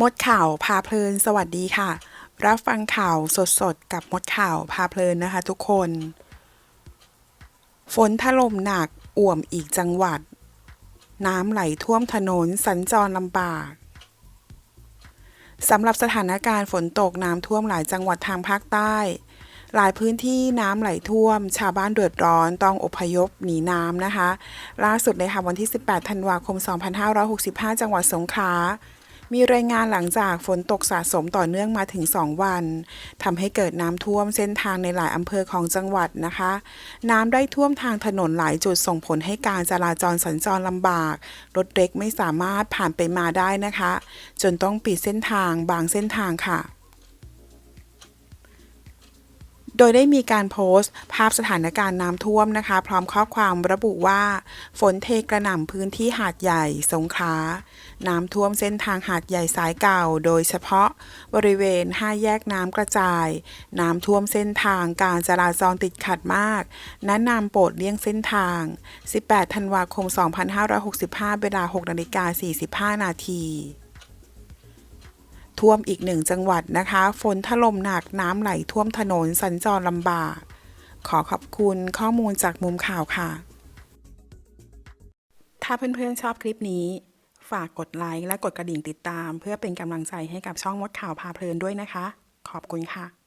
มดข่าวพาเพลินสวัสดีค่ะ รับฟังข่าวสดๆ กับมดข่าวพาเพลินนะคะทุกคน ฝนถล่มหนักอ่วมอีกจังหวัด น้ำไหลท่วมถนนสัญจรลำบากสำหรับสถานการณ์ฝนตกน้ำท่วมหลายจังหวัดทางภาคใต้ หลายพื้นที่น้ำไหลท่วม ชาวบ้านเดือดร้อนต้องอพยพหนีน้ำนะคะ ล่าสุดเลยค่ะวันที่ 18 ธันวาคม 2565 จังหวัดสงขลา มีรายงานหลังจากฝนตกสะสมต่อเนื่องมาถึง 2 วันทำให้เกิดน้ำท่วมเส้นทางในหลายอำเภอของจังหวัดนะคะ น้ำได้ท่วมทางถนนหลายจุดส่งผลให้การจราจรสัญจรลำบาก รถเล็กไม่สามารถผ่านไปมาได้นะคะ จนต้องปิดเส้นทางบางเส้นทางค่ะ ดยได้มีการโพสต์ ภาพสถานการณ์น้ำท่วมนะคะ พร้อมข้อความระบุว่า ฝนเทกระหน่ำพื้นที่หาดใหญ่สงขลาน้ำท่วมเส้นทางหาดใหญ่สายเก่า โดยเฉพาะบริเวณ5แยกน้ำกระจาย น้ำท่วมเส้นทางการจราจรติดขัดมากแนะนำโปรดเลี่ยงเส้นทาง 18 ธันวาคม 2565 เวลา 6 นาฬิกา 45 นาที ท่วมอีกหนึ่งจังหวัดนะคะ ฝนถล่มหนักน้ำไหลท่วมถนนสัญจรลำบาก ขอขอบคุณข้อมูลจากมุมข่าวค่ะ ถ้าเพื่อนๆชอบคลิปนี้ ฝากกดไลค์และกดกระดิ่งติดตาม เพื่อเป็นกำลังใจให้กับช่องมดข่าวพาเพลินด้วยนะคะ ขอบคุณค่ะ